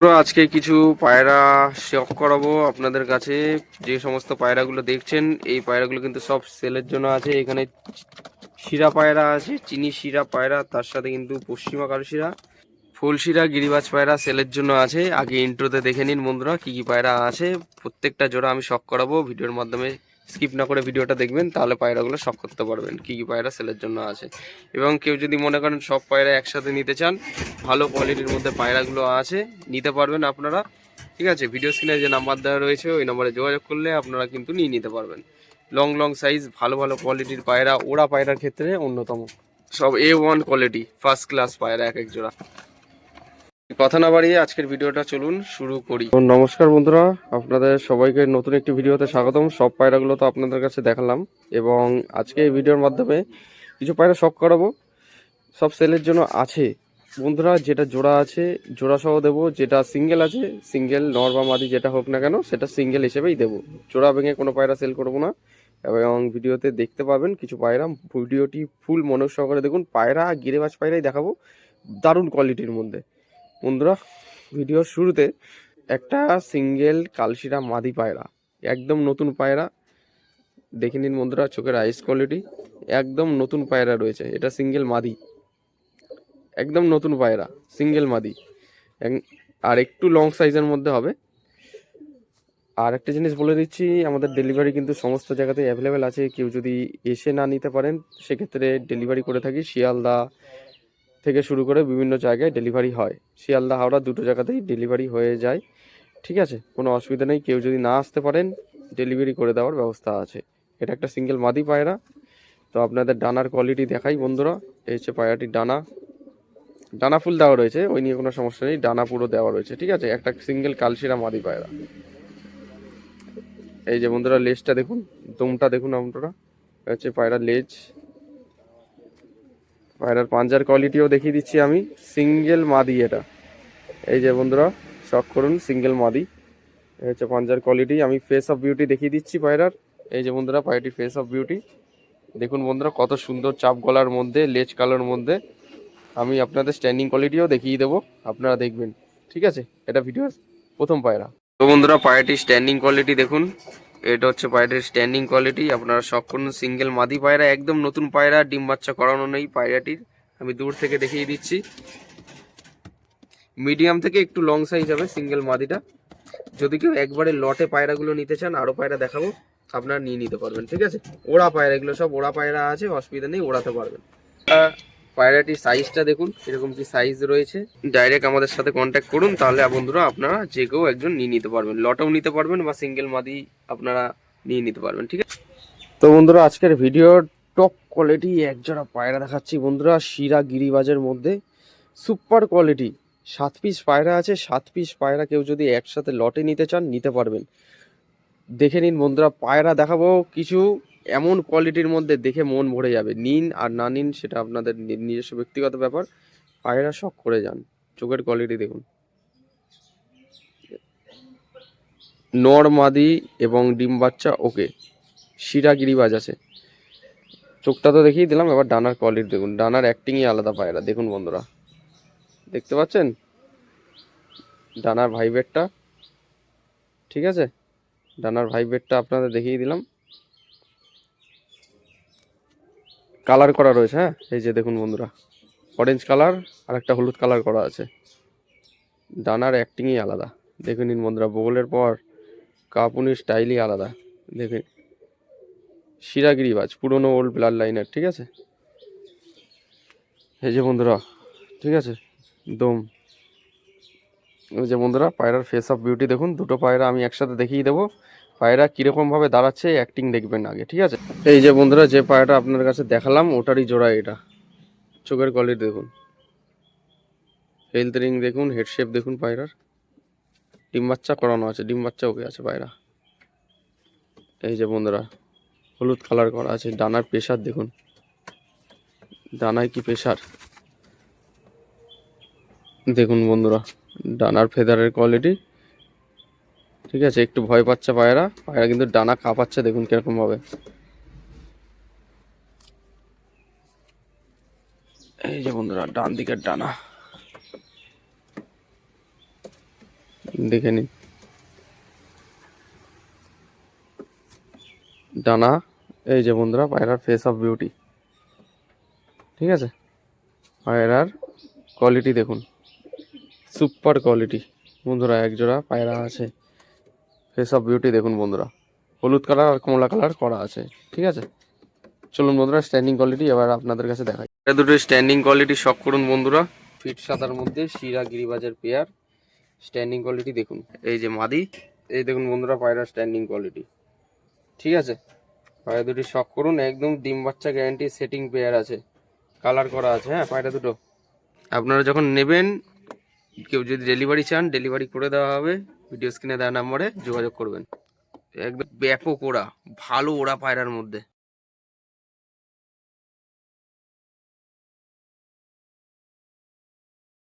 আজকে কিছু পায়রা শখ করাবো আপনাদের কাছে। যে সমস্ত পায়রাগুলো দেখছেন, এই পায়রাগুলো কিন্তু সব সেলের জন্য আছে। এখানে শিরা পায়রা আছে, চিনি শিরা পায়রা, তার সাথে কিন্তু পশ্চিমা কালো শিরা ফুল শিরা গিরিবাজ পায়রা সেলের জন্য আছে। আগে ইন্ট্রোতে দেখে নিন বন্ধুরা, কি কি পায়রা আছে। প্রত্যেকটা জোড়া আমি শখ করাবো, ভিডিওর মাধ্যমে স্কিপ না করে ভিডিওটা দেখবেন, তাহলে পায়রাগুলো শখ করতে পারবেন, কী কী পায়রা সেলের জন্য আছে। এবং কেউ যদি মনে করেন সব পায়রা একসাথে নিতে চান, ভালো কোয়ালিটির মধ্যে পায়রাগুলো আছে, নিতে পারবেন আপনারা। ঠিক আছে ভিডিও স্ক্রিনে যে নাম্বার দেওয়া রয়েছে, ওই নম্বরে যোগাযোগ করলে আপনারা কিন্তু নিয়ে নিতে পারবেন। লং লং সাইজ ভালো ভালো কোয়ালিটির পায়রা ওরা পায়রার ক্ষেত্রে অন্যতম। সব A one quality first class পায়রা এক এক জোড়া। কথা না বাড়িয়ে আজকের ভিডিওটা চলুন শুরু করি। নমস্কার বন্ধুরা, আপনাদের সবাইকে নতুন একটি ভিডিওতে স্বাগতম। সব পায়রাগুলো তো আপনাদের কাছে দেখালাম এবং আজকে এই ভিডিওর মাধ্যমে কিছু পায়রা শখ করাবো সব সেলের জন্য আছে। বন্ধুরা, যেটা জোড়া আছে জোড়া সহ দেবো, যেটা সিঙ্গেল আছে, সিঙ্গেল, নর বা মাদি যেটা হোক না কেন, সেটা সিঙ্গেল হিসেবেই দেবো। জোড়া ভেঙে কোনো পায়রা সেল করব না। এবং ভিডিওতে দেখতে পাবেন কিছু পায়রা, ভিডিওটি ফুল মনোযোগ সহকারে দেখুন, পায়রা, গিরেবাজ পায়রাই দেখাবো, দারুণ কোয়ালিটির মধ্যে। বন্ধুরা, ভিডিওর শুরুতে একটা সিঙ্গেল কালশিরা মাদি পায়রা, একদম নতুন পায়রা। দেখে নিন বন্ধুরা, চোখের আইস কোয়ালিটি একদম নতুন পায়রা রয়েছে। এটা সিঙ্গেল মাদি। একদম নতুন পায়রা সিঙ্গেল মাদি। আর একটু লং সাইজের মধ্যে হবে। আর একটা জিনিস বলে দিচ্ছি, আমাদের ডেলিভারি কিন্তু সমস্ত জায়গাতে অ্যাভেলেবেল আছে। কেউ যদি এসে না নিতে পারেন, সেক্ষেত্রে ডেলিভারি করে থাকি শিয়ালদা থেকে শুরু করে বিভিন্ন জায়গায় ডেলিভারি হয়। শিয়ালদা, হাওড়া দুটো জায়গাতেই ডেলিভারি হয়ে যায়। ঠিক আছে? কোনো অসুবিধা নেই। কেউ যদি না আসতে পারেন ডেলিভারি করে দেওয়ার ব্যবস্থা আছে। এটা একটা সিঙ্গেল মাদি পায়রা। তো আপনাদের ডানার কোয়ালিটি দেখাই বন্ধুরা। এই হচ্ছে পায়রাটির ডানা। ডানা ফুল দেওয়া রয়েছে, ওই নিয়ে কোনো সমস্যা নেই। ডানা পুরো দেওয়া রয়েছে, ঠিক আছে? একটা সিঙ্গেল কালশিরা মাদি পায়রা। এই যে বন্ধুরা, লেজটা দেখুন, দমটা দেখুন আপনারা। হচ্ছে পায়রা লেজ। পায়রার পাঞ্জার কোয়ালিটিও দেখিয়ে দিচ্ছি আমি। সিঙ্গেল মাদি এটা। এই যে বন্ধুরা শখ করুন সিঙ্গেল মাদি। হচ্ছে পাঞ্জার কোয়ালিটি আমি ফেস অফ বিউটি দেখিয়ে দিচ্ছি পায়রার। এই যে বন্ধুরা, পায়রাটি ফেস অফ বিউটি দেখুন বন্ধুরা, কত সুন্দর চাপ গলার মধ্যে লেজ কালোর মধ্যে। আমি আপনাদের স্ট্যান্ডিং কোয়ালিটিও দেখিয়ে দেবো। আপনারা দেখবেন। ঠিক আছে? এটা ভিডিও প্রথম পায়রা। তো বন্ধুরা, পায়রাটির স্ট্যান্ডিং কোয়ালিটি দেখুন। এটা হচ্ছে পায়রাটির স্ট্যান্ডিং কোয়ালিটি আপনারা করুন সিঙ্গেল মাদি পায়রা, একদম নতুন পায়রা, ডিম বাচ্চা করানো নেই পায়রাটির। আমি দূর থেকে দেখিয়ে দিচ্ছি। মিডিয়াম থেকে একটু লং সাইজ হবে সিঙ্গেল মাদিটা। যদি কেউ একবারে লটে পায়রাগুলো নিতে চান আরও পায়রা দেখাবো। আপনারা নিয়ে নিতে পারবেন, ঠিক আছে? ওড়া পায়রা এগুলো সব ওড়া পায়রা আছে, অসুবিধা নেই, ওড়াতে পারবেন। পায়রাটির সাইজটা দেখুন, এরকম কি সাইজ রয়েছে। ডাইরেক্ট আমাদের সাথে কন্ট্যাক্ট করুন, তাহলে বন্ধুরা আপনারা যে কেউ একজন নিয়ে নিতে পারবেন। লটেও নিতে পারবেন বা সিঙ্গেল মাদি আপনারা নিয়ে নিতে পারবেন, ঠিক আছে? তো বন্ধুরা, আজকের ভিডিওর টপ কোয়ালিটি একজোড়া পায়রা দেখাচ্ছি বন্ধুরা, শিরা গিরিবাজের মধ্যে। সুপার কোয়ালিটি সাত পিস পায়রা আছে, সাত পিস পায়রা কেউ যদি একসাথে লটে নিতে চান, নিতে পারবেন। দেখে নিন বন্ধুরা, পায়রা দেখাবো কিছু। এমন কোয়ালিটির মধ্যে দেখে মন ভরে যাবে। নিন আর না নিন সেটা আপনাদের নিজস্ব ব্যক্তিগত ব্যাপার। পায়রা শখ করে যান। চোখের কোয়ালিটি দেখুন। নর মাদি এবং ডিম বাচ্চা, ওকে। শিরা গিরিবাজ আছে। চোখটা তো দেখিয়ে দিলাম, এবার ডানার কোয়ালিটি দেখুন। ডানার অ্যাক্টিংই আলাদা পায়রা। দেখুন বন্ধুরা। দেখতে পাচ্ছেন? ডানার ভাইবেটটা ঠিক আছে? ডানার ভাইবেটটা আপনাদের দেখিয়ে দিলাম। কালার করা রয়েছে হ্যাঁ? এই যে দেখুন বন্ধুরা অরেঞ্জ কালার আর একটা হলুদ কালার করা আছে। ডানার অ্যাক্টিংই আলাদা। দেখে নিন বন্ধুরা, বগলের পর কাপুনির স্টাইলই আলাদা। দেখে শিরাগিরিবাজ, পুরনো ওল্ড ব্লাড লাইনের ঠিক আছে? এই যে বন্ধুরা, ঠিক আছে? দম। এই যে বন্ধুরা, পায়রার ফেস অফ বিউটি দেখুন, দুটো পায়রা আমি একসাথে দেখিয়ে দেবো। পায়রা কীরকমভাবে দাঁড়াচ্ছে অ্যাক্টিং দেখবেন আগে, ঠিক আছে? এই যে বন্ধুরা, যে পায়রাটা আপনার কাছে দেখালাম, ওটারই জোড়া এটা। চোখের কোয়ালিটি দেখুন। হেলথ রিং দেখুন হেডশেপ দেখুন পায়রার। ডিম বাচ্চা করানো আছে, ডিম বাচ্চা ওকে আছে পায়রা। এই যে বন্ধুরা, হলুদ কালার করা আছে, ডানার প্রেশার দেখুন। ডানায় কি প্রেশার দেখুন বন্ধুরা, ডানার ফেদারের কোয়ালিটি ঠিক আছে, একটু ভয় পাচ্ছে পায়রা পায়রা কিন্তু ডানা কাঁপাচ্ছে, দেখুন কীরকম ভাবে। এই যে বন্ধুরা, ডান দিকের ডানা। দেখে নিন। ডানা, এই যে বন্ধুরা পায়রার ফেস অফ বিউটি ঠিক আছে? পায়রার কোয়ালিটি দেখুন। সুপার কোয়ালিটি বন্ধুরা এক জোড়া পায়রা আছে। ফেস অফ বিউটি দেখুন বন্ধুরা। হলুদ কালার আর কমলা কালার করা আছে, ঠিক আছে? চলুন বন্ধুরা স্ট্যান্ডিং কোয়ালিটি এবার আপনাদের কাছে দেখাই। এটা দুটো স্ট্যান্ডিং কোয়ালিটি শখ করুন বন্ধুরা। ফিট সাদার মধ্যে শিরা গিরিবাজের পেয়ার স্ট্যান্ডিং কোয়ালিটি দেখুন। এই যে মাদি, এই দেখুন বন্ধুরা পায়রা স্ট্যান্ডিং কোয়ালিটি ঠিক আছে? পায়রা দুটি শখ করুন, একদম ডিম বাচ্চা গ্যারান্টি সেটিং পেয়ার আছে। কালার করা আছে হ্যাঁ পায়রা দুটো। আপনারা যখন নেবেন কেউ যদি ডেলিভারি চান ডেলিভারি করে দেওয়া হবে। ভিডিও স্ক্রিনে দেওয়া নাম্বারে যোগাযোগ করবেন। একদম ব্যাপক ওরা ভালো ওরা পায়রার মধ্যে।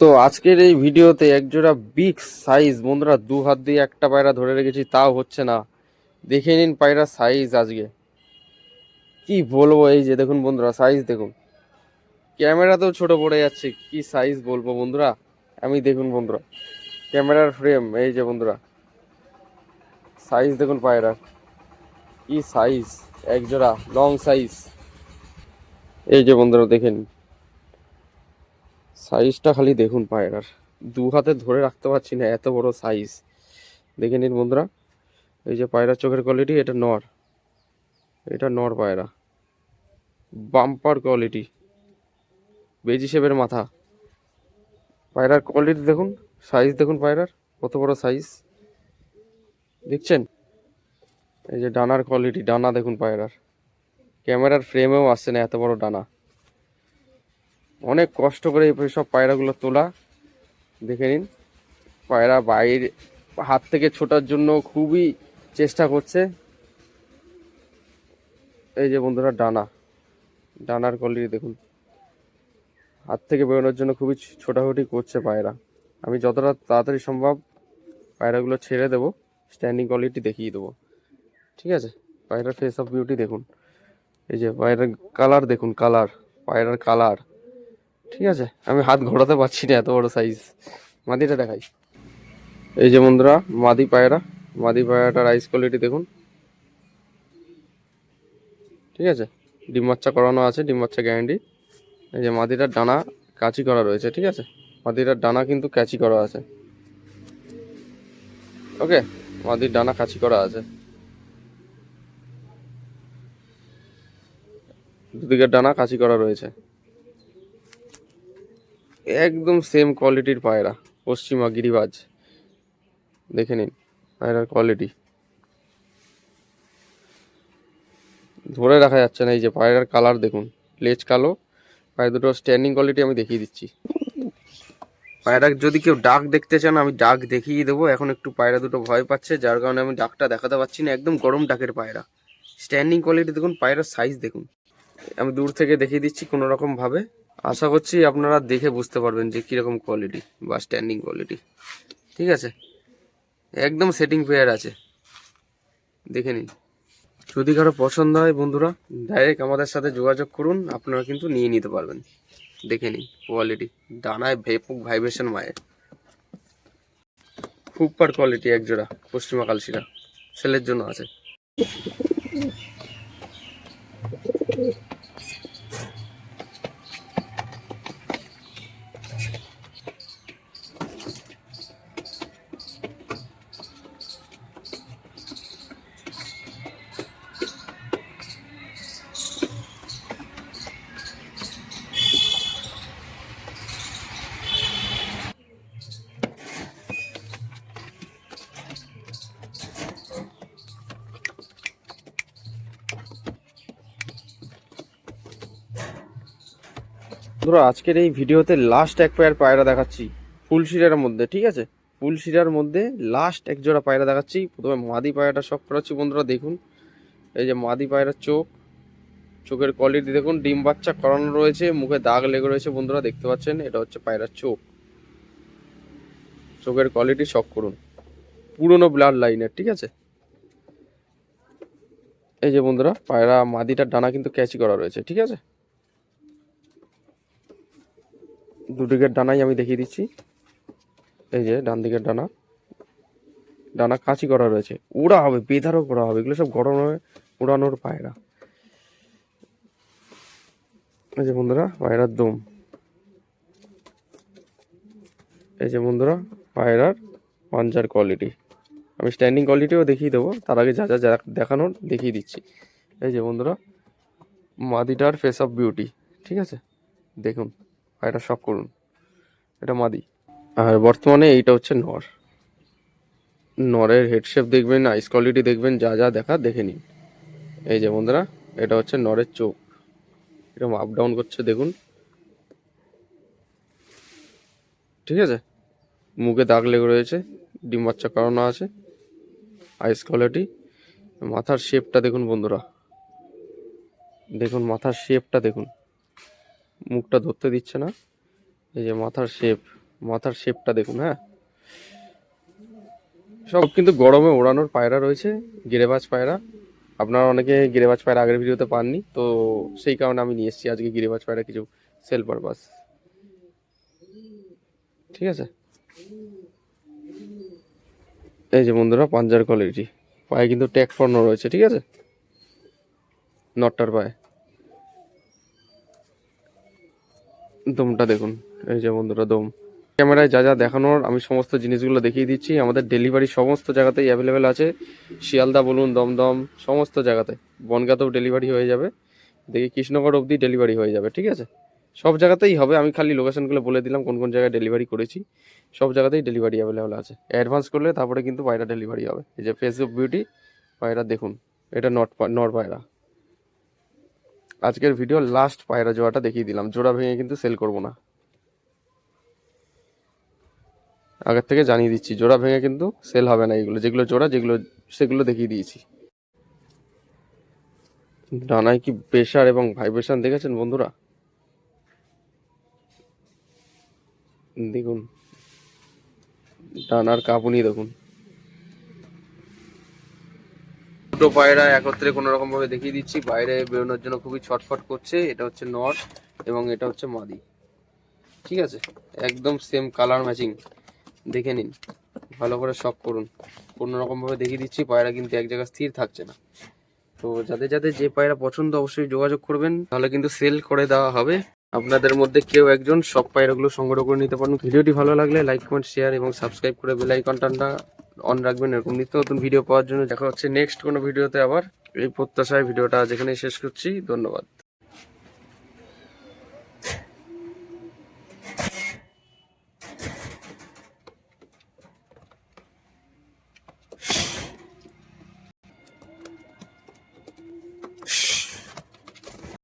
তো আজকের এই ভিডিওতে একজোড়া বিগ সাইজ বন্ধুরা দু হাত দিয়ে একটা পায়রা ধরে রেখেছি, তাও হচ্ছে না। দেখে নিন পায়রার সাইজ আজকে। কি বলব এই যে, দেখুন বন্ধুরা সাইজ দেখুন। ক্যামেরাতেও ছোট পড়ে যাচ্ছে, কি সাইজ বলব বন্ধুরা? আমি দেখুন বন্ধুরা, ক্যামেরার ফ্রেম এই যে বন্ধুরা সাইজ দেখুন পায়রার কি সাইজ এক জোড়া লং সাইজ এই যে বন্ধুরা, দেখেন সাইজটা খালি দেখুন পায়রার, দু হাতে ধরে রাখতে পারছি না, এত বড় সাইজ দেখে নিন বন্ধুরা, এই যে পায়রার চোখের কোয়ালিটি এটা নর এটা নর পায়রা। বাম্পার কোয়ালিটি বেজি শেপের মাথা। পায়রার কোয়ালিটি দেখুন সাইজ দেখুন পায়রার, কত বড় সাইজ দেখছেন? এই যে ডানার কোয়ালিটি ডানা দেখুন পায়রার। ক্যামেরার ফ্রেমেও আসছে না এত বড় ডানা। অনেক কষ্ট করে এই সব পায়রাগুলো তোলা। দেখে নিন, পায়রা বাইরে, হাত থেকে ছোটার জন্য খুবই চেষ্টা করছে। এই যে বন্ধুরা, ডানা। ডানার কোয়ালিটি দেখুন। হাত থেকে বেরোনোর জন্য খুবই ছোটাছুটি করছে পায়রা। আমি যতটা তাড়াতাড়ি সম্ভব পায়রাগুলো ছেড়ে দেবো স্ট্যান্ডিং কোয়ালিটি দেখিয়ে দেবো। ঠিক আছে? পায়রার ফেস অফ বিউটি দেখুন। এই যে পায়রার কালার দেখুন কালার পায়রার কালার ঠিক আছে? আমি হাত ঘোরাতে পারছি না এত বড় সাইজ মাদিটা দেখাই। এই যে বন্ধুরা, মাদি পায়রা। মাদি পায়রাটার আইস কোয়ালিটি দেখুন। ঠিক আছে? ডিম বাচ্চা করানো আছে, ডিম বাচ্চা গ্যারান্টি এই যে মাদিটার ডানা কাচি করা রয়েছে, ঠিক আছে? মাদিটার ডানা কিন্তু ক্যাচি করা আছে। ওকে মাদির ডানা কাচি করা আছে। দুদিকের ডানা কাচি করা রয়েছে। একদম সেম কোয়ালিটির পায়রা, পশ্চিমা গিরিবাজ। দেখে নিন, পায়রার কোয়ালিটি ধরে রাখা যাচ্ছে না, এই যে পায়রার কালার দেখুন, লেজ কালো পায়ের দুটো স্ট্যান্ডিং কোয়ালিটি আমি দেখিয়ে দিচ্ছি। পায়রা, যদি কেউ ডাক দেখতে চান, আমি ডাক দেখিয়ে দেবো। এখন একটু পায়রা দুটো ভয় পাচ্ছে, যার কারণে আমি ডাকটা দেখাতে পারছি না। একদম গরম ডাকের পায়রা। স্ট্যান্ডিং কোয়ালিটি দেখুন, পায়রার সাইজ দেখুন। আমি দূর থেকে দেখিয়ে দিচ্ছি কোনো রকম ভাবে। আশা করছি আপনারা দেখে বুঝতে পারবেন যে কীরকম কোয়ালিটি বা স্ট্যান্ডিং কোয়ালিটি ঠিক আছে? একদম সেটিং পেয়ার আছে। দেখে নিন। যদি কারও পছন্দ হয় বন্ধুরা ডাইরেক্ট আমাদের সাথে যোগাযোগ করুন, আপনারা কিন্তু নিয়ে নিতে পারবেন। দেখে নিন কোয়ালিটি ডানায় ভেপুক ভাইব্রেশন মায়ের। সুপার কোয়ালিটি এক জোড়া, পশ্চিমা কালশিরা। সেলের জন্য আছে। ধরো আজকের এই ভিডিওতে লাস্ট এক পেয়ার পায়রা দেখাচ্ছি ফুল শিরার মধ্যে, ঠিক আছে? ফুল শিরার মধ্যে লাস্ট এক জোড়া পায়রা দেখাচ্ছি। প্রথমে মাদি পায়রাটা শখ করাচ্ছি বন্ধুরা, দেখুন। এই যে মাদি পায়রার চোখ, চোখের কোয়ালিটি দেখুন, ডিম বাচ্চা করানো রয়েছে, মুখে দাগ লেগে রয়েছে বন্ধুরা, দেখতে পাচ্ছেন? এটা হচ্ছে পায়রার চোখ। চোখের কোয়ালিটি শখ করুন। পুরনো ব্লাড লাইনের ঠিক আছে? এই যে বন্ধুরা, পায়রা মাদিটার ডানা কিন্তু ক্যাচি করা রয়েছে, ঠিক আছে? দুদিকের ডানাই আমি দেখিয়ে দিচ্ছি। এই যে ডান দিকের ডানা। ডানা কাঁচি করা রয়েছে। ওড়া হবে বেধারও করা হবে। এগুলো সব গরম উড়ানোর পায়রা। এই যে বন্ধুরা, পায়রার দম। এই যে বন্ধুরা, পায়রার পাঞ্জার কোয়ালিটি আমি স্ট্যান্ডিং কোয়ালিটিও দেখিয়ে দেবো। তার আগে যা যা দেখানোর দেখিয়ে দিচ্ছি। এই যে বন্ধুরা, মাদিটার ফেস অফ বিউটি ঠিক আছে? দেখুন। পায়রা সব করুন। এটা মাদি। আর বর্তমানে এইটা হচ্ছে নর। নরের হেডশেপ দেখবেন আইস কোয়ালিটি দেখবেন, যা যা দেখা দেখে নিন। এই যে বন্ধুরা, এটা হচ্ছে নরের চোখ। এরকম আপ ডাউন করছে, দেখুন। ঠিক আছে? মুখে দাগ লেগে রয়েছে, ডিম বাচ্চা করানো আছে আইস কোয়ালিটি মাথার শেপটা দেখুন বন্ধুরা। দেখুন, মাথার শেপটা দেখুন। মুখটা ধরতে দিচ্ছে না। এই যে মাথার শেপ মাথার শেপটা দেখুন হ্যাঁ। সব কিন্তু গরমে ওড়ানোর পায়রা রয়েছে, গিরেবাজ পায়রা। আপনারা অনেকে গিরেবাজ পায়রা আগের ভিডিওতে পাননি, তো সেই কারণে আমি নিয়ে এসেছি আজকে গিরেবাজ পায়রা কিছু সেল পারপাস ঠিক আছে? এই যে বন্ধুরা, পাঞ্জার কোয়ালিটি পায়ে কিন্তু ট্যাগ ফর্ন রয়েছে, ঠিক আছে? নটটার পায়ে। দমটা দেখুন। এই যে বন্ধুরা, দম। ক্যামেরায় যা যা দেখানোর, আমি সমস্ত জিনিসগুলো দেখিয়ে দিচ্ছি। আমাদের ডেলিভারি সমস্ত জায়গাতেই অ্যাভেলেবেল আছে। শিয়ালদা বলুন, দমদম, সমস্ত জায়গাতে। বনগাতেও ডেলিভারি হয়ে যাবে। দেখি কৃষ্ণগড় অবধি ডেলিভারি হয়ে যাবে, ঠিক আছে? সব জায়গাতেই হবে। আমি খালি লোকেশনগুলো বলে দিলাম, কোন কোন জায়গায় ডেলিভারি করেছি। সব জায়গাতেই ডেলিভারি অ্যাভেলেবেল আছে। অ্যাডভান্স করলে তারপরে কিন্তু পায়রা ডেলিভারি হবে। এই যে ফেসবুক বিউটি পায়রা দেখুন। এটা নট নর পায়রা আজকের ভিডিও লাস্ট পায়রা জোড়াটা দেখিয়ে দিলাম। জোড়া ভেঙে কিন্তু সেল করব না। আগের থেকে জানিয়ে দিচ্ছি, জোড়া ভেঙে কিন্তু সেল হবে না এগুলো। যেগুলো জোড়া, যেগুলো, সেগুলো দেখিয়ে দিয়েছি। ডানায় কি প্রেশার এবং ভাইব্রেশন দেখেছেন বন্ধুরা? দেখুন। ডানার কাঁপুনি দেখুন। দুটো পায়রা একত্রে কোনো রকম ভাবে দেখিয়ে দিচ্ছি। বাইরে বেরোনোর জন্য খুবই ছটফট করছে। এটা হচ্ছে নর এবং এটা হচ্ছে মাদি। ঠিক আছে? একদম সেম কালার ম্যাচিং দেখে নিন। ভালো করে শখ করুন। কোনো রকম ভাবে দেখিয়ে দিচ্ছি, পায়রা কিন্তু এক জায়গায় স্থির থাকছে না। তো যাদের যাদের যে পায়রা পছন্দ অবশ্যই যোগাযোগ করবেন, তাহলে কিন্তু সেল করে দেওয়া হবে। আপনাদের মধ্যে কেউ একজন সব পায়রাগুলো সংগ্রহ করে নিতে পারেন। ভিডিওটি ভালো লাগলে লাইক কমেন্ট শেয়ার এবং সাবস্ক্রাইব করে বেল আইকনটা অন রাখবেন, এরকম নিত্য নতুন ভিডিও পাওয়ার জন্য। দেখা হচ্ছে নেক্সট কোনো ভিডিওতে আবার। এই প্রত্যাশায় ভিডিওটা যেখানে শেষ করছি, ধন্যবাদ।